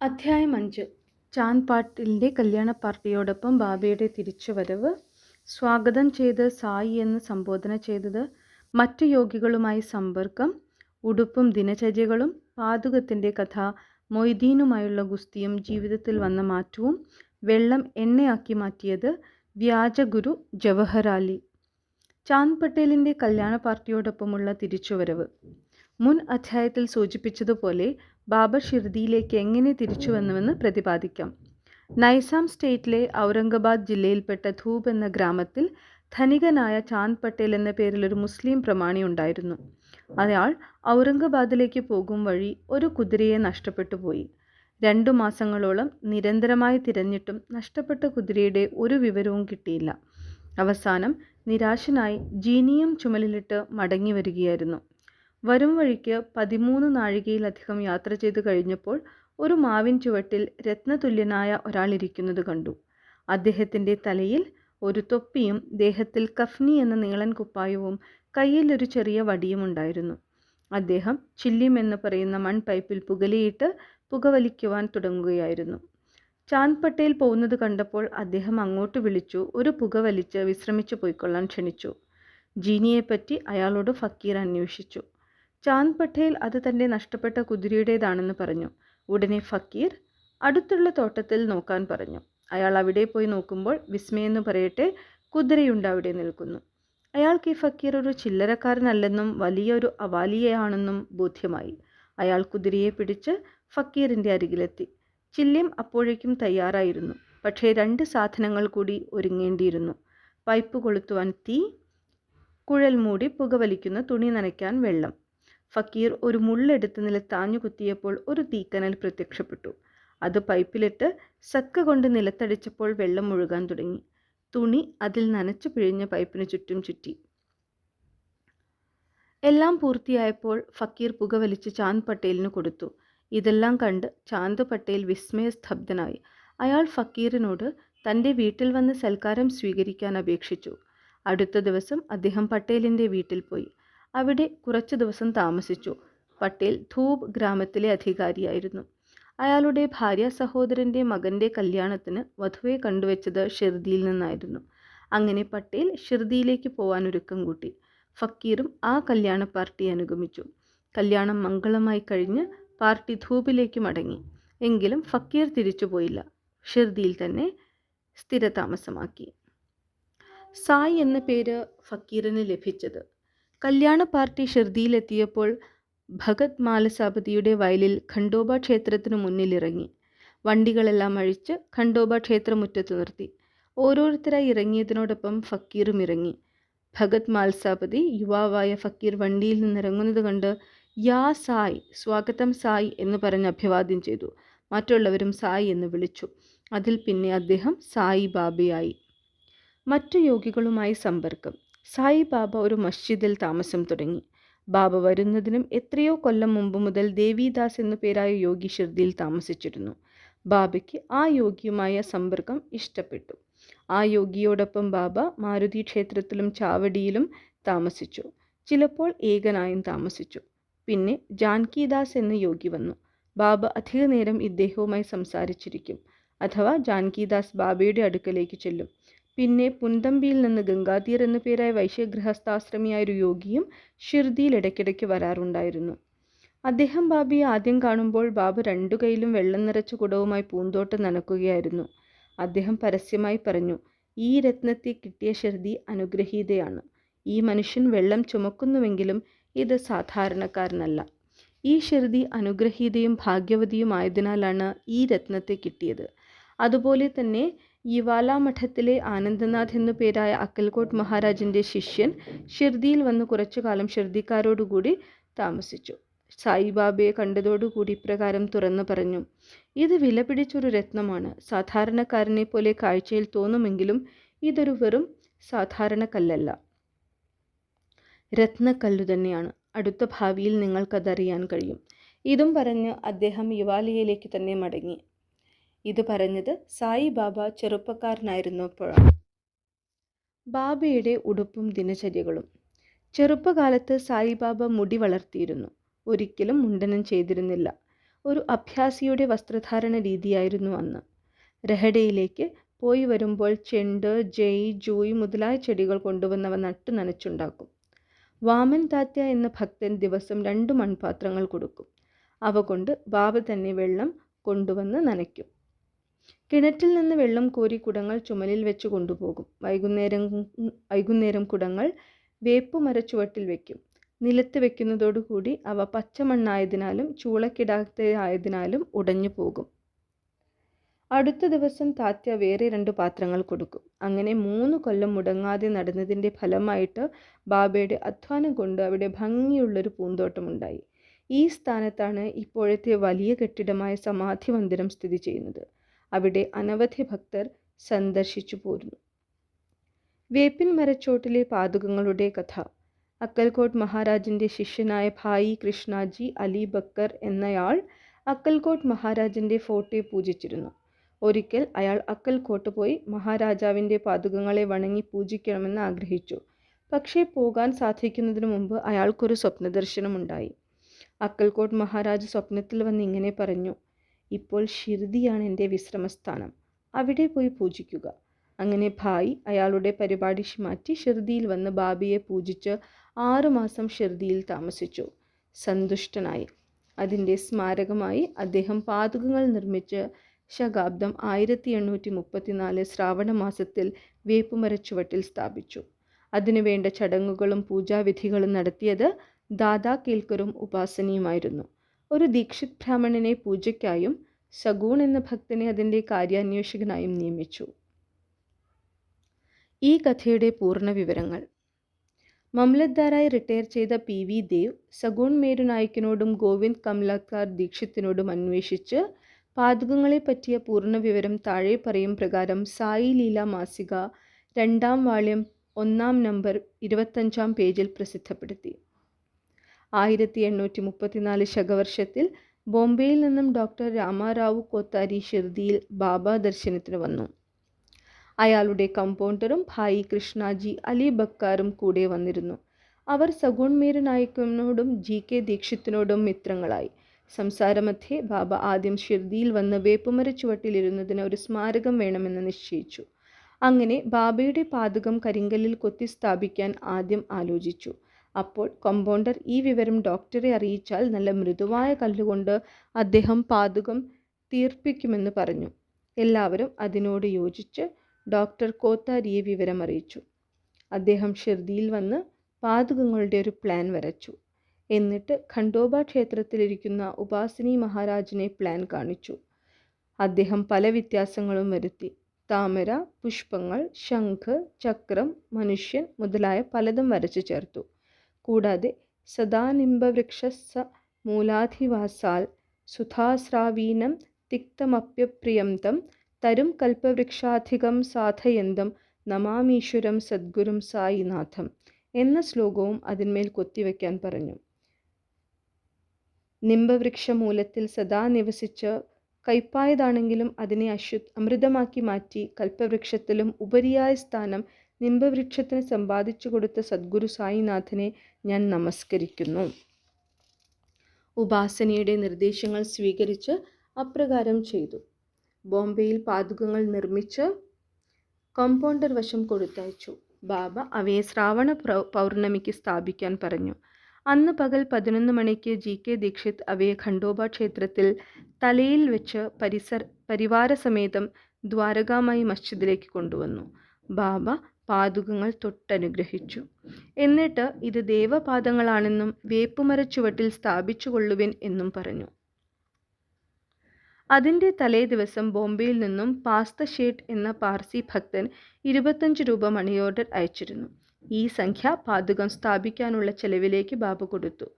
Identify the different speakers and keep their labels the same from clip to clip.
Speaker 1: അധ്യായം അഞ്ച്. ചാന്ദ് പാട്ടിലിന്റെ കല്യാണ പാർട്ടിയോടൊപ്പം ബാബയുടെ തിരിച്ചുവരവ്. സ്വാഗതം ചെയ്ത് സായി എന്ന് സംബോധന ചെയ്തത് മറ്റു യോഗികളുമായി സമ്പർക്കം ഉടുപ്പും ദിനചര്യകളും പാതുകത്തിന്റെ കഥ മൊയ്തീനുമായുള്ള ഗുസ്തിയും ജീവിതത്തിൽ വന്ന മാറ്റവും വെള്ളം എണ്ണയാക്കി മാറ്റിയത് വ്യാജഗുരു ജവഹറാലി ചാന്ദ് പട്ടേലിന്റെ കല്യാണ പാർട്ടിയോടൊപ്പമുള്ള തിരിച്ചുവരവ്. മുൻ അധ്യായത്തിൽ സൂചിപ്പിച്ചതുപോലെ ബാബർ ഷിർദിയിലേക്ക് എങ്ങനെ തിരിച്ചുവന്നുവെന്ന് പ്രതിപാദിക്കാം. നൈസാം സ്റ്റേറ്റിലെ ഔറംഗബാദ് ജില്ലയിൽപ്പെട്ട ധൂപ് എന്ന ഗ്രാമത്തിൽ ധനികനായ ചാന്ദ് പട്ടേൽ എന്ന പേരിൽ ഒരു മുസ്ലിം പ്രമാണി ഉണ്ടായിരുന്നു. അയാൾ ഔറംഗബാദിലേക്ക് പോകും വഴി ഒരു കുതിരയെ നഷ്ടപ്പെട്ടു പോയി. രണ്ടു മാസങ്ങളോളം നിരന്തരമായി തിരഞ്ഞിട്ടും നഷ്ടപ്പെട്ട കുതിരയുടെ ഒരു വിവരവും കിട്ടിയില്ല. അവസാനം നിരാശനായി ജീനിയം ചുമലിലിട്ട് മടങ്ങി വരികയായിരുന്നു. വരും വഴിക്ക് പതിമൂന്ന് നാഴികയിലധികം യാത്ര ചെയ്തു കഴിഞ്ഞപ്പോൾ ഒരു മാവിൻ ചുവട്ടിൽ രത്നതുല്യനായ ഒരാൾ ഇരിക്കുന്നത് കണ്ടു. അദ്ദേഹത്തിന്റെ തലയിൽ ഒരു തൊപ്പിയും ദേഹത്തിൽ കഫ്നി എന്ന നീളൻ കുപ്പായവും കയ്യിൽ ഒരു ചെറിയ വടിയും ഉണ്ടായിരുന്നു. അദ്ദേഹം ചില്ലിം എന്ന് പറയുന്ന മൺപൈപ്പിൽ പുകലിയിട്ട് പുകവലിക്കുവാൻ തുടങ്ങുകയായിരുന്നു. ചാന്ദ് പട്ടേൽ പോകുന്നത് കണ്ടപ്പോൾ അദ്ദേഹം അങ്ങോട്ട് വിളിച്ചു ഒരു പുക വലിച്ച് വിശ്രമിച്ചു പോയിക്കൊള്ളാൻ ക്ഷണിച്ചു. ജീനിയെപ്പറ്റി അയാളോട് ഫക്കീർ അന്വേഷിച്ചു. ചാന്ദ് പട്ടേൽ അത് തന്റെ നഷ്ടപ്പെട്ട കുതിരയുടേതാണെന്ന് പറഞ്ഞു. ഉടനെ ഫക്കീർ അടുത്തുള്ള തോട്ടത്തിൽ നോക്കാൻ പറഞ്ഞു. അയാൾ അവിടെ പോയി നോക്കുമ്പോൾ വിസ്മയെന്ന് പറയട്ടെ കുതിരയുണ്ട് അവിടെ നിൽക്കുന്നു. അയാൾക്ക് ഈ ഫക്കീർ ഒരു ചില്ലറക്കാരനല്ലെന്നും വലിയൊരു അവാലിയയാണെന്നും ബോധ്യമായി. അയാൾ കുതിരയെ പിടിച്ച് ഫക്കീറിന്റെ അരികിലെത്തി. ചില്യം അപ്പോഴേക്കും തയ്യാറായിരുന്നു. പക്ഷേ രണ്ട് സാധനങ്ങൾ കൂടി ഒരുങ്ങേണ്ടിയിരുന്നു. പൈപ്പ് കൊളുത്തുവാൻ തീ കുഴൽ മൂടി പുകവലിക്കുന്ന തുണി നനയ്ക്കാൻ വെള്ളം. ഫക്കീർ ഒരു മുള്ളെടുത്ത് നിലത്താഞ്ഞു കുത്തിയപ്പോൾ ഒരു തീക്കനൽ പ്രത്യക്ഷപ്പെട്ടു. അത് പൈപ്പിലിട്ട് സക്ക കൊണ്ട് നിലത്തടിച്ചപ്പോൾ വെള്ളം ഒഴുകാൻ തുടങ്ങി. തുണി അതിൽ നനച്ചു പിഴിഞ്ഞ പൈപ്പിന് ചുറ്റും ചുറ്റി. എല്ലാം പൂർത്തിയായപ്പോൾ ഫക്കീർ പുക വലിച്ച് ചാന്ദ് പട്ടേലിന് കൊടുത്തു. ഇതെല്ലാം കണ്ട് ചാന്ദ് പട്ടേൽ വിസ്മയസ്തബ്ധനായി. അയാൾ ഫക്കീറിനോട് തന്റെ വീട്ടിൽ വന്ന് സൽക്കാരം സ്വീകരിക്കാൻ അപേക്ഷിച്ചു. അടുത്ത ദിവസം അദ്ദേഹം പട്ടേലിന്റെ വീട്ടിൽ പോയി. അവിടെ കുറച്ചു ദിവസം താമസിച്ചു. പട്ടേൽ ധൂപ് ഗ്രാമത്തിലെ അധികാരിയായിരുന്നു. അയാളുടെ ഭാര്യ സഹോദരന്റെ മകന്റെ കല്യാണത്തിന് വധുവെ കണ്ടുവച്ചത് ഷിർദിയിൽ നിന്നായിരുന്നു. അങ്ങനെ പട്ടേൽ ഷിർദിയിലേക്ക് പോകാൻ ഒരുക്കം കൂട്ടി. ഫക്കീറും ആ കല്യാണ പാർട്ടി അനുഗമിച്ചു. കല്യാണം മംഗളമായി കഴിഞ്ഞ് പാർട്ടി ധൂപിലേക്ക് മടങ്ങി. എങ്കിലും ഫക്കീർ തിരിച്ചുപോയില്ല ഷിർദിയിൽ തന്നെ സ്ഥിരതാമസമാക്കി. സായ് എന്ന പേര് ഫക്കീറിന് ലഭിച്ചത്. കല്യാണ പാർട്ടി ഷിർദിയിലെത്തിയപ്പോൾ ഭഗത് മാലസാപതിയുടെ വയലിൽ ഖണ്ഡോബ ക്ഷേത്രത്തിനു മുന്നിലിറങ്ങി. വണ്ടികളെല്ലാം അഴിച്ച് ഖണ്ഡോബ ക്ഷേത്രമുറ്റത്ത് നിർത്തി. ഓരോരുത്തരായി ഇറങ്ങിയതിനോടൊപ്പം ഫക്കീറും ഇറങ്ങി. ഭഗത് മാൽസാപതി യുവാവായ ഫക്കീർ വണ്ടിയിൽ നിന്നിറങ്ങുന്നത് കണ്ട് യാ സായ് സ്വാഗതം സായ് എന്ന് പറഞ്ഞ് അഭിവാദ്യം ചെയ്തു. മറ്റുള്ളവരും സായ് എന്ന് വിളിച്ചു. അതിൽ പിന്നെ അദ്ദേഹം സായി ബാബയായി മറ്റു യോഗികളുമായി സമ്പർക്കം. സായി ബാബ ഒരു മസ്ജിദിൽ താമസം തുടങ്ങി. ബാബ വരുന്നതിനും എത്രയോ കൊല്ലം മുമ്പ് മുതൽ ദേവിദാസ് എന്നു പേരായ യോഗി ഷിർദിയിൽ താമസിച്ചിരുന്നു. ബാബയ്ക്ക് ആ യോഗിയുമായ സമ്പർക്കം ഇഷ്ടപ്പെട്ടു. ആ യോഗിയോടൊപ്പം ബാബ മാരുതി ക്ഷേത്രത്തിലും ചാവടിയിലും താമസിച്ചു. ചിലപ്പോൾ ഏകനായും താമസിച്ചു. പിന്നെ ജാൻകിദാസ് എന്ന യോഗി വന്നു. ബാബ അധിക നേരം ഇദ്ദേഹവുമായി സംസാരിച്ചിരിക്കും. അഥവാ ജാൻകിദാസ് ബാബയുടെ അടുക്കലേക്ക് ചെല്ലും. പിന്നെ പുന്തമ്പിയിൽ നിന്ന് ഗംഗാധീർ എന്ന പേരായ വൈശ്യഗൃഹസ്ഥാശ്രമിയായ ഒരു യോഗിയും ഷിർദിയിൽ ഇടയ്ക്കിടയ്ക്ക് വരാറുണ്ടായിരുന്നു. അദ്ദേഹം ബാബിയെ ആദ്യം കാണുമ്പോൾ ബാബു രണ്ടു കൈയിലും വെള്ളം നിറച്ച കുടവുമായി പൂന്തോട്ടം നനക്കുകയായിരുന്നു. അദ്ദേഹം പരസ്യമായി പറഞ്ഞു ഈ രത്നത്തെ കിട്ടിയ ഷിർദി അനുഗ്രഹീതയാണ്. ഈ മനുഷ്യൻ വെള്ളം ചുമക്കുന്നുവെങ്കിലും ഇത് സാധാരണക്കാരനല്ല. ഈ ഷിർദി അനുഗ്രഹീതയും ഭാഗ്യവതിയുമായതിനാലാണ് ഈ രത്നത്തെ കിട്ടിയത്. അതുപോലെ തന്നെ മഠത്തിലെ ആനന്ദനാഥ് എന്നു പേരായ അക്കൽകോട്ട് മഹാരാജന്റെ ശിഷ്യൻ ഷിർദിയിൽ വന്ന് കുറച്ചു കാലം ഷിർദിക്കാരോടുകൂടി താമസിച്ചു. സായിബാബയെ കണ്ടതോടുകൂടി ഇപ്രകാരം തുറന്നു പറഞ്ഞു. ഇത് വിലപിടിച്ചൊരു രത്നമാണ്. സാധാരണക്കാരനെ പോലെ കാഴ്ചയിൽ തോന്നുമെങ്കിലും ഇതൊരു വെറും സാധാരണ കല്ലല്ല രത്നക്കല്ലു തന്നെയാണ്. അടുത്ത ഭാവിയിൽ നിങ്ങൾക്കതറിയാൻ കഴിയും. ഇതും പറഞ്ഞ് അദ്ദേഹം യുവാലയയിലേക്ക് തന്നെ മടങ്ങി. ഇത് പറഞ്ഞത് സായി ബാബ ചെറുപ്പക്കാരനായിരുന്നപ്പോഴാണ് ബാബയുടെ ഉടുപ്പും ദിനചര്യകളും. ചെറുപ്പകാലത്ത് സായിബാബ മുടി വളർത്തിയിരുന്നു. ഒരിക്കലും മുണ്ടനം ചെയ്തിരുന്നില്ല. ഒരു അഭ്യാസിയുടെ വസ്ത്രധാരണ രീതിയായിരുന്നു അന്ന്. രഹഡയിലേക്ക് പോയി വരുമ്പോൾ ചെണ്ട് ജയ് ജൂയ് മുതലായ ചെടികൾ കൊണ്ടുവന്നവ നട്ടു നനച്ചുണ്ടാക്കും. വാമൻ താത്യ എന്ന ഭക്തൻ ദിവസം രണ്ട് മൺപാത്രങ്ങൾ കൊടുക്കും. അവ കൊണ്ട് ബാബ തന്നെ വെള്ളം കൊണ്ടുവന്ന് നനയ്ക്കും. കിണറ്റിൽ നിന്ന് വെള്ളം കോരി കുടങ്ങൾ ചുമലിൽ വെച്ച് കൊണ്ടുപോകും. വൈകുന്നേരം വൈകുന്നേരം കുടങ്ങൾ വേപ്പുമരച്ചുവട്ടിൽ വെക്കും. നിലത്ത് വെക്കുന്നതോടുകൂടി അവ പച്ചമണ്ണായതിനാലും ചൂളക്കിടാത്തയായതിനാലും ഉടഞ്ഞു പോകും. അടുത്ത ദിവസം താത്യ വേറെ രണ്ട് പാത്രങ്ങൾ കൊടുക്കും. അങ്ങനെ മൂന്ന് കൊല്ലം മുടങ്ങാതെ നടന്നതിന്റെ ഫലമായിട്ട് ബാബയുടെ അധ്വാനം കൊണ്ട് അവിടെ ഭംഗിയുള്ളൊരു പൂന്തോട്ടമുണ്ടായി ഈ സ്ഥാനത്താണ് ഇപ്പോഴത്തെ വലിയ കെട്ടിടമായ സമാധി മന്ദിരം സ്ഥിതി ചെയ്യുന്നത്. അവിടെ അനവധി ഭക്തർ സന്ദർശിച്ചു പോരുന്നു. വേപ്പിൻ മരച്ചോട്ടിലെ പാതുകങ്ങളുടെ കഥ. അക്കൽകോട്ട് മഹാരാജിന്റെ ശിഷ്യനായ ഭായി കൃഷ്ണാജി അലി ബക്കർ എന്നയാൾ അക്കൽകോട്ട് മഹാരാജിന്റെ ഫോട്ടോയെ പൂജിച്ചിരുന്നു. ഒരിക്കൽ അയാൾ അക്കൽകോട്ട് പോയി മഹാരാജാവിന്റെ പാതുകങ്ങളെ വണങ്ങി പൂജിക്കണമെന്ന് ആഗ്രഹിച്ചു. പക്ഷേ പോകാൻ സാധിക്കുന്നതിന് മുമ്പ് അയാൾക്കൊരു സ്വപ്നദർശനമുണ്ടായി. അക്കൽകോട്ട് മഹാരാജ് സ്വപ്നത്തിൽ വന്ന് ഇങ്ങനെ പറഞ്ഞു ഇപ്പോൾ ഷിർദിയാണ് എന്റെ വിശ്രമസ്ഥാനം. അവിടെ പോയി പൂജിക്കുക. അങ്ങനെ ഭായ് അയാളുടെ പരിപാടി മാറ്റി ഷിർദിയിൽ വന്ന് ബാബിയെ പൂജിച്ച് ആറുമാസം ഷിർദിയിൽ താമസിച്ചു. സന്തുഷ്ടനായി. അതിന്റെ സ്മാരകമായി അദ്ദേഹം പാതകങ്ങൾ നിർമ്മിച്ച് ശകാബ്ദം ആയിരത്തി എണ്ണൂറ്റി മുപ്പത്തിനാല് ശ്രാവണ മാസത്തിൽ വേപ്പുമരച്ചുവട്ടിൽ സ്ഥാപിച്ചു. അതിനുവേണ്ട ചടങ്ങുകളും പൂജാവിധികളും നടത്തിയത് ദാദാ കേൽക്കറും ഉപാസനയുമായിരുന്നു. ഒരു ദീക്ഷിത് ബ്രാഹ്മണനെ പൂജയ്ക്കായും ശഗൂൺ എന്ന ഭക്തനെ അതിന്റെ കാര്യാന്വേഷകനായും നിയമിച്ചു. ഈ കഥയുടെ പൂർണ വിവരങ്ങൾ. മംലത്ദാറായി റിട്ടയർ ചെയ്ത പി വി ദേവ് സഗൂൺ മേരു നായിക്കിനോടും ഗോവിന്ദ് കമലാക്കാർ ദീക്ഷിത്തിനോടും അന്വേഷിച്ച് പാതകങ്ങളെ പറ്റിയ പൂർണ വിവരം താഴെ പറയും പ്രകാരം സായി ലീല മാസിക രണ്ടാം വാള്യം ഒന്നാം നമ്പർ ഇരുപത്തഞ്ചാം പേജിൽ പ്രസിദ്ധപ്പെടുത്തി. ആയിരത്തി എണ്ണൂറ്റി മുപ്പത്തിനാല് ശകവർഷത്തിൽ ബോംബെയിൽ നിന്നും ഡോക്ടർ രാമാറാവു കോത്താരി ഷിർദിയിൽ ബാബ ദർശനത്തിന് വന്നു. അയാളുടെ കമ്പൗണ്ടറും ഭായി കൃഷ്ണാജി അലി ബക്കാറും കൂടെ വന്നിരുന്നു. അവർ സഗുൺ മീര നായ്ക്കനോടും ജി കെ ദീക്ഷിത്തിനോടും മിത്രങ്ങളായി. സംസാരമധ്യേ ബാബ ആദ്യം ഷിർദിയിൽ വന്ന് വേപ്പുമര ചുവട്ടിലിരുന്നതിന് ഒരു സ്മാരകം വേണമെന്ന് നിശ്ചയിച്ചു. അങ്ങനെ ബാബയുടെ പാതകം കരിങ്കല്ലിൽ കൊത്തി സ്ഥാപിക്കാൻ ആദ്യം ആലോചിച്ചു. അപ്പോൾ കമ്പൗണ്ടർ ഈ വിവരം ഡോക്ടറെ അറിയിച്ചാൽ നല്ല മൃദുവായ കല്ലുകൊണ്ട് അദ്ദേഹം പാതുകം തീർപ്പിക്കുമെന്ന് പറഞ്ഞു. എല്ലാവരും അതിനോട് യോജിച്ച് ഡോക്ടർ കോത്താരിയെ വിവരം അറിയിച്ചു. അദ്ദേഹം ഷിർദിയിൽ വന്ന് പാതുകങ്ങളുടെ ഒരു പ്ലാൻ വരച്ചു. എന്നിട്ട് ഖണ്ഡോബ ക്ഷേത്രത്തിലിരിക്കുന്ന ഉപാസിനി മഹാരാജിനെ പ്ലാൻ കാണിച്ചു. അദ്ദേഹം പല വ്യത്യാസങ്ങളും വരുത്തി. താമര പുഷ്പങ്ങൾ ശംഖ് ചക്രം മനുഷ്യൻ മുതലായ പലതും വരച്ചു ചേർത്തു. കൂടാതെ സദാനിംബവൃക്ഷസ മൂലാധിവാസാൽ സുധാസ്രാവീനം തിക്തമപ്യപ്രിയം തം തരും കൽപ്പവൃക്ഷാധികം സാധയന്തം നമാമീശ്വരം സദ്ഗുരും സായിനാഥം എന്ന ശ്ലോകവും അതിന്മേൽ കൊത്തിവെക്കാൻ പറഞ്ഞു. നിംബവൃക്ഷമൂലത്തിൽ സദാ നിവസിച്ച് കയ്പായതാണെങ്കിലും അതിനെ അശു അമൃതമാക്കി മാറ്റി കൽപ്പവൃക്ഷത്തിലും ഉപരിയായ സ്ഥാനം നിംബവൃക്ഷത്തിന് സമ്പാദിച്ചു കൊടുത്ത സദ്ഗുരു സായിനാഥനെ ഞാൻ നമസ്കരിക്കുന്നു. ഉപാസനയുടെ നിർദ്ദേശങ്ങൾ സ്വീകരിച്ച് അപ്രകാരം ചെയ്തു. ബോംബെയിൽ പാതുകങ്ങൾ നിർമ്മിച്ച് കോമ്പൗണ്ടർ വശം കൊടുത്തയച്ചു. ബാബ അവയെ ശ്രാവണ പൗർണമിക്ക് സ്ഥാപിക്കാൻ പറഞ്ഞു. അന്ന് പകൽ പതിനൊന്ന് മണിക്ക് ജി കെ ദീക്ഷിത് അവയെ ഖണ്ഡോബ ക്ഷേത്രത്തിൽ തലയിൽ വെച്ച് പരിസര പരിവാരസമേതം ദ്വാരകാമായി മസ്ജിദിലേക്ക് കൊണ്ടുവന്നു. ബാബ പാതുകങ്ങൾ തൊട്ടനുഗ്രഹിച്ചു. എന്നിട്ട് ഇത് ദേവപാദങ്ങളാണെന്നും വേപ്പുമരച്ചുവട്ടിൽ സ്ഥാപിച്ചു കൊള്ളുവിൻ എന്നും പറഞ്ഞു. അതിന്റെ തലേ ദിവസം ബോംബെയിൽ നിന്നും പാസ്ത ഷേട്ട് എന്ന പാർസി ഭക്തൻ ഇരുപത്തഞ്ച് രൂപ മണി ഓർഡർ അയച്ചിരുന്നു. ഈ സംഖ്യ പാതുകം സ്ഥാപിക്കാനുള്ള ചെലവിലേക്ക് ബാബു കൊടുത്തു.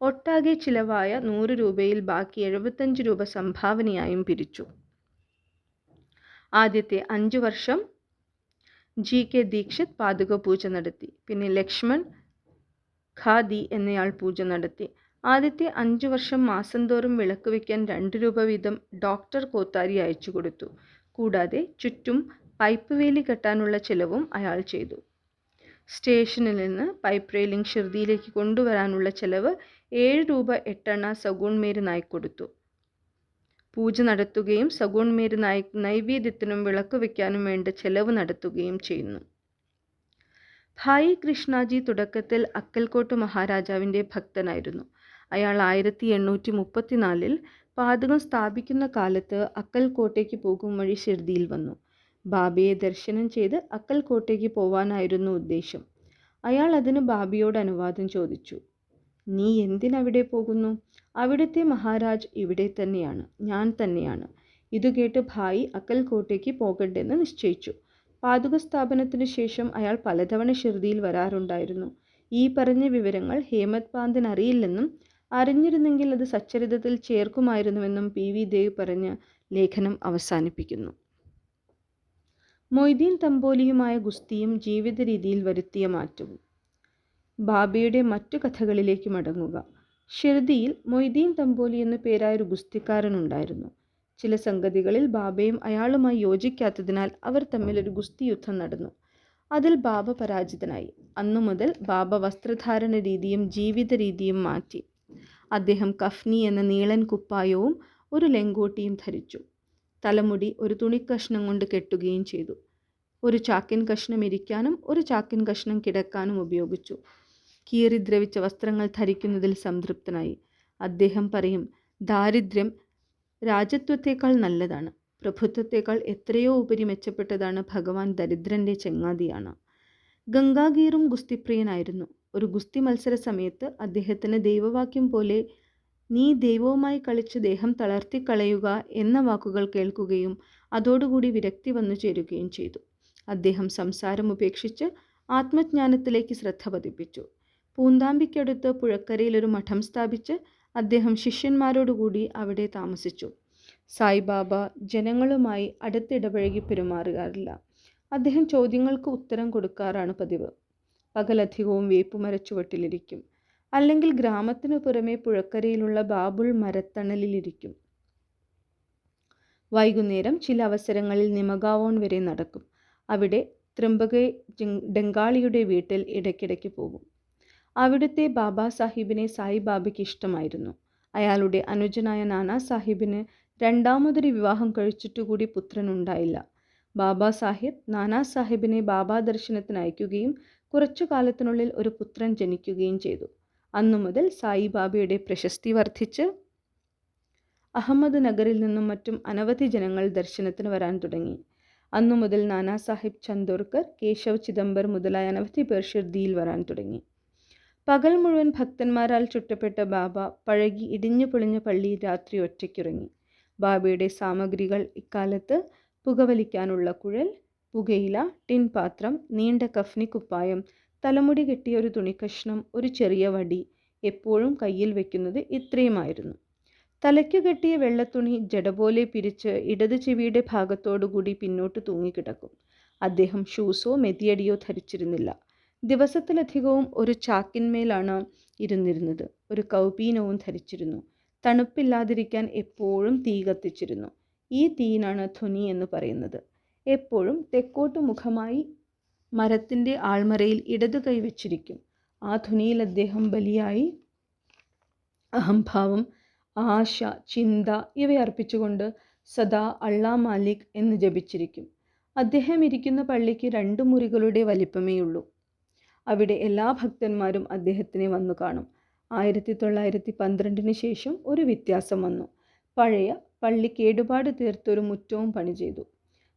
Speaker 1: ഒട്ടാകെ ചിലവായ നൂറ് രൂപയിൽ ബാക്കി എഴുപത്തഞ്ച് രൂപ സംഭാവനയായും പിരിച്ചു. ആദ്യത്തെ അഞ്ചു വർഷം ജി കെ ദീക്ഷിത് പാതുക പൂജ നടത്തി. പിന്നെ ലക്ഷ്മൺ ഖാദി എന്നയാൾ പൂജ നടത്തി. ആദ്യത്തെ അഞ്ചു വർഷം മാസം തോറും വിളക്ക് വയ്ക്കാൻ രണ്ട് രൂപ വീതം ഡോക്ടർ കോത്താരി അയച്ചു കൊടുത്തു. കൂടാതെ ചുറ്റും പൈപ്പ് വേലി കെട്ടാനുള്ള ചിലവും അയാൾ ചെയ്തു. സ്റ്റേഷനിൽ നിന്ന് പൈപ്പ് റെയിലിംഗ് ഷിർദിയിലേക്ക് കൊണ്ടുവരാനുള്ള ചിലവ് ഏഴ് രൂപ എട്ടെണ്ണ സഗുൺ മേര് നായിക്ക് കൊടുത്തു. പൂജ നടത്തുകയും സഗുൺമേര് നായിക് നൈവേദ്യത്തിനും വിളക്ക് വയ്ക്കാനും വേണ്ട ചെലവ് നടത്തുകയും ചെയ്യുന്നു. ഭായി കൃഷ്ണാജി തുടക്കത്തിൽ അക്കൽക്കോട്ട് മഹാരാജാവിന്റെ ഭക്തനായിരുന്നു. അയാൾ ആയിരത്തി എണ്ണൂറ്റി മുപ്പത്തിനാലിൽ പാതകം സ്ഥാപിക്കുന്ന കാലത്ത് അക്കൽക്കോട്ടേക്ക് പോകും വഴി ഷിർദിയിൽ വന്നു. ബാബയെ ദർശനം ചെയ്ത് അക്കൽക്കോട്ടേക്ക് പോവാനായിരുന്നു ഉദ്ദേശം. അയാൾ അതിന് ബാബിയോട് അനുവാദം ചോദിച്ചു. നീ എന്തിനവിടെ പോകുന്നു? അവിടുത്തെ മഹാരാജ് ഇവിടെ തന്നെയാണ് ഞാൻ തന്നെയാണ്. ഇത് കേട്ട് ഭായി അക്കൽക്കോട്ടേക്ക് പോകണ്ടെന്ന് നിശ്ചയിച്ചു. പാതുക സ്ഥാപനത്തിന് ശേഷം അയാൾ പലതവണ ഷിർദിയിൽ വരാറുണ്ടായിരുന്നു. ഈ പറഞ്ഞ വിവരങ്ങൾ ഹേമത് പാന്തൻ അറിയില്ലെന്നും അറിഞ്ഞിരുന്നെങ്കിൽ അത് സച്ചരിതത്തിൽ ചേർക്കുമായിരുന്നുവെന്നും പി വി ദേവ് പറഞ്ഞ് ലേഖനം അവസാനിപ്പിക്കുന്നു. മൊയ്തീൻ തമ്പോലിയുമായ ഗുസ്തിയും ജീവിത രീതിയിൽ വരുത്തിയ മാറ്റവും. ബാബയുടെ മറ്റു കഥകളിലേക്ക് മടങ്ങുക. ഷിർദിയിൽ മൊയ്തീൻ തമ്പോലി എന്നു പേരായ ഒരു ഗുസ്തിക്കാരനുണ്ടായിരുന്നു. ചില സംഗതികളിൽ ബാബയും അയാളുമായി യോജിക്കാത്തതിനാൽ അവർ തമ്മിൽ ഒരു ഗുസ്തി യുദ്ധം നടന്നു. അതിൽ ബാബ പരാജിതനായി. അന്നു മുതൽ ബാബ വസ്ത്രധാരണ രീതിയും ജീവിത രീതിയും മാറ്റി. അദ്ദേഹം കഫ്നി എന്ന നീളൻ കുപ്പായവും ഒരു ലെങ്കോട്ടിയും ധരിച്ചു. തലമുടി ഒരു തുണിക്കഷ്ണം കൊണ്ട് കെട്ടുകയും ചെയ്തു. ഒരു ചാക്കിൻ കഷ്ണം ഇരിക്കാനും ഒരു ചാക്കിൻ കഷ്ണം കിടക്കാനും ഉപയോഗിച്ചു. കീറി ദ്രവിച്ച വസ്ത്രങ്ങൾ ധരിക്കുന്നതിൽ സംതൃപ്തനായി. അദ്ദേഹം പറയും ദാരിദ്ര്യം രാജത്വത്തേക്കാൾ നല്ലതാണ്. പ്രഭുത്വത്തേക്കാൾ എത്രയോ ഉപരി മെച്ചപ്പെട്ടതാണ് ഭഗവാൻ ദരിദ്രന്റെ ചങ്ങാതിയാണ്. ഗംഗാഗീറും ഗുസ്തിപ്രിയനായിരുന്നു. ഒരു ഗുസ്തി മത്സര സമയത്ത് അദ്ദേഹത്തിന് ദൈവവാക്യം പോലെ നീ ദൈവവുമായി കളിച്ച് ദേഹം തളർത്തിക്കളയുക എന്ന വാക്കുകൾ കേൾക്കുകയും അതോടുകൂടി വിരക്തി വന്നു ചേരുകയും ചെയ്തു. അദ്ദേഹം സംസാരം ഉപേക്ഷിച്ച് ആത്മജ്ഞാനത്തിലേക്ക് ശ്രദ്ധ പതിപ്പിച്ചു. പൂന്താമ്പിക്കടുത്ത് പുഴക്കരയിൽ ഒരു മഠം സ്ഥാപിച്ച് അദ്ദേഹം ശിഷ്യന്മാരോടുകൂടി അവിടെ താമസിച്ചു. സായിബാബ ജനങ്ങളുമായി അടുത്തിടപഴകി പെരുമാറുകാറില്ല അദ്ദേഹം ചോദ്യങ്ങൾക്ക് ഉത്തരം കൊടുക്കാറാണ് പതിവ്. പകലധികവും വേപ്പുമരച്ചുവട്ടിലിരിക്കും. അല്ലെങ്കിൽ ഗ്രാമത്തിനു പുറമെ പുഴക്കരയിലുള്ള ബാബുൾ മരത്തണലിലിരിക്കും. വൈകുന്നേരം ചില അവസരങ്ങളിൽ നിമഗാവോൺ വരെ നടക്കും. അവിടെ ത്രിമ്പകെ ഡെങ്കാളിയുടെ വീട്ടിൽ ഇടയ്ക്കിടയ്ക്ക് പോകും. അവിടുത്തെ ബാബാ സാഹിബിനെ സായിബാബയ്ക്ക് ഇഷ്ടമായിരുന്നു. അയാളുടെ അനുജനായ നാനാ സാഹിബിന് രണ്ടാമതൊരു വിവാഹം കഴിച്ചിട്ടുകൂടി പുത്രനുണ്ടായില്ല ബാബാ സാഹിബ് നാനാ സാഹിബിനെ ബാബാ ദർശനത്തിന് അയക്കുകയും കുറച്ചു കാലത്തിനുള്ളിൽ ഒരു പുത്രൻ ജനിക്കുകയും ചെയ്തു. അന്നു മുതൽ സായിബാബയുടെ പ്രശസ്തി വർദ്ധിച്ച് അഹമ്മദ് നഗറിൽ നിന്നും മറ്റും അനവധി ജനങ്ങൾ ദർശനത്തിന് വരാൻ തുടങ്ങി. അന്നു മുതൽ നാനാ സാഹിബ് ചന്ദോർക്കർ കേശവ് ചിദംബർ മുതലായ അനവധി പേർ ഷിർദിയിൽ വരാൻ തുടങ്ങി. പകൽ മുഴുവൻ ഭക്തന്മാരാൽ ചുറ്റപ്പെട്ട ബാബ പഴകി ഇടിഞ്ഞു പൊളിഞ്ഞ പള്ളി രാത്രി ഒറ്റയ്ക്കുറങ്ങി. ബാബയുടെ സാമഗ്രികൾ ഇക്കാലത്ത് പുകവലിക്കാനുള്ള കുഴൽ പുകയില ടിൻ പാത്രം നീണ്ട കഫ്നി കുപ്പായം തലമുടി കെട്ടിയ ഒരു തുണിക്കഷ്ണം ഒരു ചെറിയ വടി എപ്പോഴും കയ്യിൽ വെക്കുന്നത് ഇത്രയുമായിരുന്നു. തലയ്ക്കു കെട്ടിയ വെള്ളത്തുണി ജടപോലെ പിരിച്ച് ഇടത് ചെവിയുടെ ഭാഗത്തോടുകൂടി പിന്നോട്ട് തൂങ്ങിക്കിടക്കും. അദ്ദേഹം ഷൂസോ മെതിയടിയോ ധരിച്ചിരുന്നില്ല. ദിവസത്തിലധികവും ഒരു ചാക്കിന്മേലാണ് ഇരുന്നിരുന്നത്. ഒരു കൗപീനവും ധരിച്ചിരുന്നു. തണുപ്പില്ലാതിരിക്കാൻ എപ്പോഴും തീ കത്തിച്ചിരുന്നു. ഈ തീയിനാണ് ധ്വനി എന്ന് പറയുന്നത്. എപ്പോഴും തെക്കോട്ട് മുഖമായി മരത്തിന്റെ ആൾമറയിൽ ഇടതു കൈ വെച്ചിരിക്കും. ആ ധ്വനിയിൽ അദ്ദേഹം ബലിയായി അഹംഭാവം ആശ ചിന്ത ഇവ അർപ്പിച്ചുകൊണ്ട് സദാ അള്ളാ മാലിക് എന്ന് ജപിച്ചിരിക്കും. അദ്ദേഹം ഇരിക്കുന്ന പള്ളിക്ക് രണ്ട് മുറികളുടെ വലിപ്പമേയുള്ളൂ. അവിടെ എല്ലാ ഭക്തന്മാരും അദ്ദേഹത്തിനെ വന്നു കാണും. ആയിരത്തി തൊള്ളായിരത്തി പന്ത്രണ്ടിന് ശേഷം ഒരു വ്യത്യാസം വന്നു. പഴയ പള്ളി കേടുപാട് തീർത്തൊരു മുറ്റവും പണി ചെയ്തു.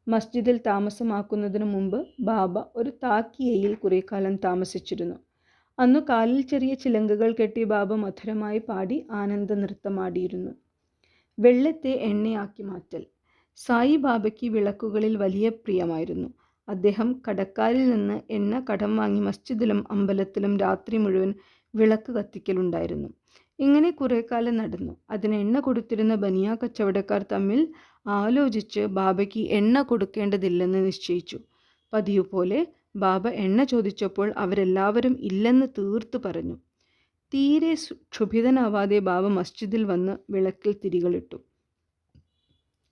Speaker 1: മസ്ജിദിൽ താമസമാക്കുന്നതിനു മുമ്പ് ബാബ ഒരു താക്കിയയിൽ കുറേ കാലം താമസിച്ചിരുന്നു. അന്നു കാലിൽ ചെറിയ ചിലങ്കകൾ കെട്ടി ബാബ മധുരമായി പാടി ആനന്ദ നൃത്തമാടിയിരുന്നു വെള്ളത്തെ എണ്ണയാക്കി മാറ്റൽ. സായി ബാബയ്ക്ക് വിളക്കുകളിൽ വലിയ പ്രിയമായിരുന്നു. അദ്ദേഹം കടക്കാരിൽ നിന്ന് എണ്ണ കടം വാങ്ങി മസ്ജിദിലും അമ്പലത്തിലും രാത്രി മുഴുവൻ വിളക്ക് കത്തിക്കലുണ്ടായിരുന്നു. ഇങ്ങനെ കുറേ കാലം നടന്നു. അതിന് എണ്ണ കൊടുത്തിരുന്ന ബനിയ കച്ചവടക്കാർ തമ്മിൽ ആലോചിച്ച് ബാബയ്ക്ക് എണ്ണ കൊടുക്കേണ്ടതില്ലെന്ന് നിശ്ചയിച്ചു. പതിവ് പോലെ ബാബ എണ്ണ ചോദിച്ചപ്പോൾ അവരെല്ലാവരും ഇല്ലെന്ന് തീർത്തു പറഞ്ഞു. തീരെ ക്ഷുഭിതനാവാതെ ബാബ മസ്ജിദിൽ വന്ന് വിളക്കിൽ തിരികളിട്ടു.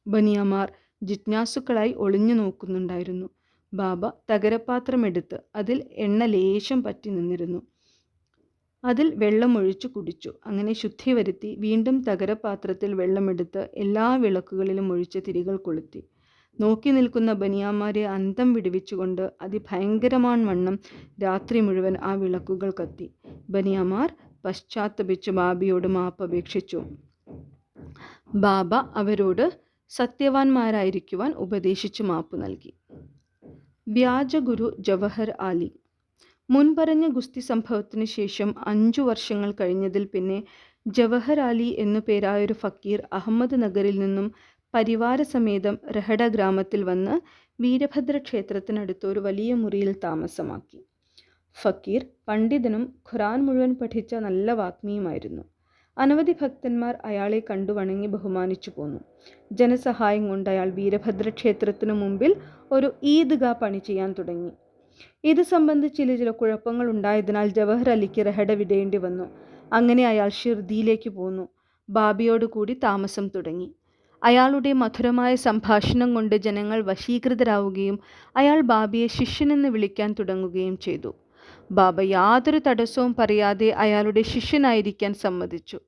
Speaker 1: ബനിയമാർ ജിജ്ഞാസുക്കളായി ഒളിഞ്ഞു നോക്കുന്നുണ്ടായിരുന്നു. ബാബ തകരപാത്രമെടുത്ത് അതിൽ എണ്ണ ലേശം പറ്റി നിന്നിരുന്നു. അതിൽ വെള്ളമൊഴിച്ചു കുടിച്ചു. അങ്ങനെ ശുദ്ധി വരുത്തി വീണ്ടും തകരപാത്രത്തിൽ വെള്ളമെടുത്ത് എല്ലാ വിളക്കുകളിലും ഒഴിച്ച് തിരികൾ കൊളുത്തി. നോക്കി നിൽക്കുന്ന ബനിയാമാരെ അന്തം വിടുവിച്ചുകൊണ്ട് അതിഭയങ്കരമാൻ വണ്ണം രാത്രി മുഴുവൻ ആ വിളക്കുകൾ കത്തി. ബനിയാമാർ പശ്ചാത്തപിച്ച് ബാബിയോട് മാപ്പപേക്ഷിച്ചു ബാബ അവരോട് സത്യവാന്മാരായിരിക്കുവാൻ ഉപദേശിച്ച് മാപ്പ് നൽകി. വ്യാജഗുരു ജവഹർ ആലി. മുൻപറഞ്ഞ ഗുസ്തി സംഭവത്തിന് ശേഷം അഞ്ചു വർഷങ്ങൾ കഴിഞ്ഞതിൽ പിന്നെ ജവഹർ അലി എന്നു പേരായൊരു ഫക്കീർ അഹമ്മദ് നഗറിൽ നിന്നും പരിവാരസമേതം രഹഡ ഗ്രാമത്തിൽ വന്ന് വീരഭദ്ര ക്ഷേത്രത്തിനടുത്ത് ഒരു വലിയ മുറിയിൽ താമസമാക്കി. ഫക്കീർ പണ്ഡിതനും ഖുറാൻ മുഴുവൻ പഠിച്ച നല്ല വാഗ്മിയുമായിരുന്നു. അനവധി ഭക്തന്മാർ അയാളെ കണ്ടു വണങ്ങി ബഹുമാനിച്ചു പോന്നു. ജനസഹായം കൊണ്ട് അയാൾ വീരഭദ്ര ക്ഷേത്രത്തിനു മുമ്പിൽ ഒരു ഈദ്ഗാ പണി ചെയ്യാൻ തുടങ്ങി. ഇത് സംബന്ധിച്ച് ചില ചില കുഴപ്പങ്ങൾ ഉണ്ടായതിനാൽ ജവഹർ അലിക്ക് റഹഡ വിടേണ്ടി വന്നു. അങ്ങനെ അയാൾ ഷിർദിയിലേക്ക് പോന്നു. ബാബിയോട് കൂടി താമസം തുടങ്ങി. അയാളുടെ മധുരമായ സംഭാഷണം കൊണ്ട് ജനങ്ങൾ വശീകൃതരാവുകയും അയാൾ ബാബിയെ ശിഷ്യനെന്ന് വിളിക്കാൻ തുടങ്ങുകയും ചെയ്തു. ബാബ യാതൊരു തടസ്സവും പറയാതെ അയാളുടെ ശിഷ്യനായിരിക്കാൻ സമ്മതിച്ചു.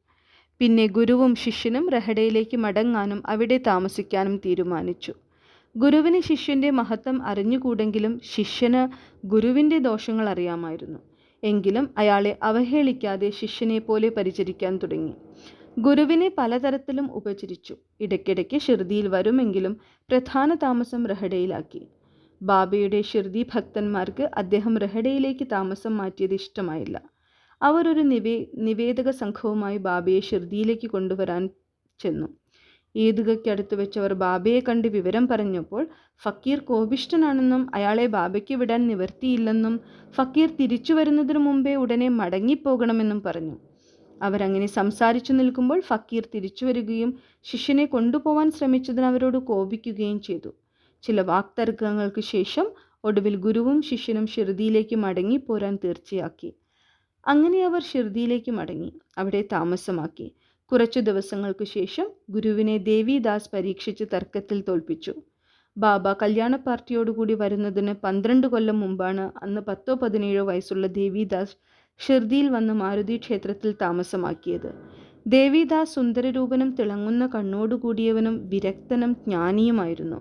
Speaker 1: പിന്നെ ഗുരുവും ശിഷ്യനും റഹഡയിലേക്ക് മടങ്ങാനും അവിടെ താമസിക്കാനും തീരുമാനിച്ചു. ഗുരുവിന് ശിഷ്യന്റെ മഹത്വം അറിഞ്ഞുകൂടെങ്കിലും ശിഷ്യന് ഗുരുവിന്റെ ദോഷങ്ങൾ അറിയാമായിരുന്നു. എങ്കിലും അയാളെ അവഹേളിക്കാതെ ശിഷ്യനെ പോലെ പരിചരിക്കാൻ തുടങ്ങി. ഗുരുവിനെ പലതരത്തിലും ഉപചരിച്ചു. ഇടയ്ക്കിടയ്ക്ക് ഷിർദിയിൽ വരുമെങ്കിലും പ്രധാന താമസം റഹഡയിലാക്കി. ബാബയുടെ ഷിർദി ഭക്തന്മാർക്ക് അദ്ദേഹം റഹഡയിലേക്ക് താമസം മാറ്റിയത് ഇഷ്ടമായില്ല. അവർ ഒരു നിവേ നിവേദക സംഘവുമായി ബാബയെ ഷിർദിയിലേക്ക് കൊണ്ടുവരാൻ ചെന്നു. ഏതുകയ്ക്കടുത്ത് വെച്ചവർ ബാബയെ കണ്ട് വിവരം പറഞ്ഞപ്പോൾ ഫക്കീർ കോപിഷ്ടനാണെന്നും അയാളെ ബാബയ്ക്ക് വിടാൻ നിവർത്തിയില്ലെന്നും ഫക്കീർ തിരിച്ചു വരുന്നതിനു മുമ്പേ ഉടനെ മടങ്ങിപ്പോകണമെന്നും പറഞ്ഞു. അവരങ്ങനെ സംസാരിച്ചു നിൽക്കുമ്പോൾ ഫക്കീർ തിരിച്ചു വരികയും ശിഷ്യനെ കൊണ്ടുപോവാൻ ശ്രമിച്ചതിന് അവരോട് കോപിക്കുകയും ചെയ്തു. ചില വാക്തർക്കങ്ങൾക്ക് ശേഷം ഒടുവിൽ ഗുരുവും ശിഷ്യനും ഷിർദിയിലേക്ക് മടങ്ങി പോരാൻ തീർച്ചയാക്കി. അങ്ങനെ അവർ ഷിർദിയിലേക്ക് മടങ്ങി. അവിടെ താമസമാക്കി. കുറച്ചു ദിവസങ്ങൾക്ക് ശേഷം ഗുരുവിനെ ദേവിദാസ് പരീക്ഷിച്ച് തർക്കത്തിൽ തോൽപ്പിച്ചു. ബാബ കല്യാണ പാർട്ടിയോടുകൂടി വരുന്നതിന് പന്ത്രണ്ട് കൊല്ലം മുമ്പാണ് അന്ന് പത്തോ പതിനേഴോ വയസ്സുള്ള ദേവിദാസ് ഷിർദിയിൽ വന്ന് മാരുതി ക്ഷേത്രത്തിൽ താമസമാക്കിയത്. ദേവിദാസ് സുന്ദരരൂപനും തിളങ്ങുന്ന കണ്ണോടുകൂടിയവനും വിരക്തനും ജ്ഞാനിയുമായിരുന്നു.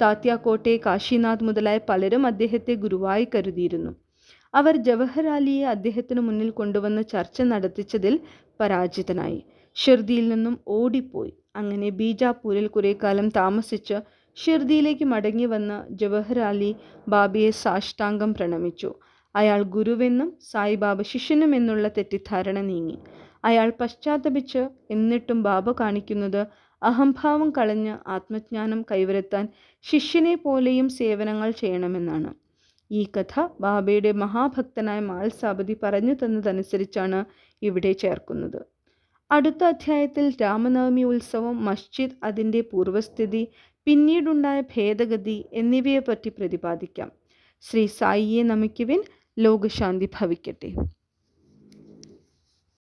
Speaker 1: താത്യാക്കോട്ടെ കാശിനാഥ് മുതലായ പലരും അദ്ദേഹത്തെ ഗുരുവായി കരുതിയിരുന്നു. അവർ ജവഹർലാലിയെ അദ്ദേഹത്തിന് മുന്നിൽ കൊണ്ടുവന്ന് ചർച്ച നടത്തിച്ചതിൽ പരാജിതനായി. ഷിർദിയിൽ നിന്നും ഓടിപ്പോയി. അങ്ങനെ ബീജാപൂരിൽ കുറേ കാലം താമസിച്ച് ഷിർദിയിലേക്ക് മടങ്ങി വന്ന ജവഹർലാലി ബാബയെ സാഷ്ടാംഗം പ്രണമിച്ചു. അയാൾ ഗുരുവെന്നും സായിബാബ ശിഷ്യനുമെന്നുള്ള തെറ്റിദ്ധാരണ നീങ്ങി. അയാൾ പശ്ചാത്തപിച്ച് എന്നിട്ടും ബാബ കാണിക്കുന്നത് അഹംഭാവം കളഞ്ഞ് ആത്മജ്ഞാനം കൈവരുത്താൻ ശിഷ്യനെ പോലെയും സേവനങ്ങൾ ചെയ്യണമെന്നാണ്. ഈ കഥ ബാബയുടെ മഹാഭക്തനായ മാൽസാബതി പറഞ്ഞു തന്നതനുസരിച്ചാണ് ഇവിടെ ചേർക്കുന്നത്. അടുത്ത അധ്യായത്തിൽ രാമനവമി ഉത്സവം മസ്ജിദ് അതിന്റെ പൂർവസ്ഥിതി പിന്നീടുണ്ടായ ഭേദഗതി എന്നിവയെപ്പറ്റി പ്രതിപാദിക്കാം. ശ്രീ സായിയെ നമിക്കുവിൻ ലോകശാന്തി ഭവിക്കട്ടെ.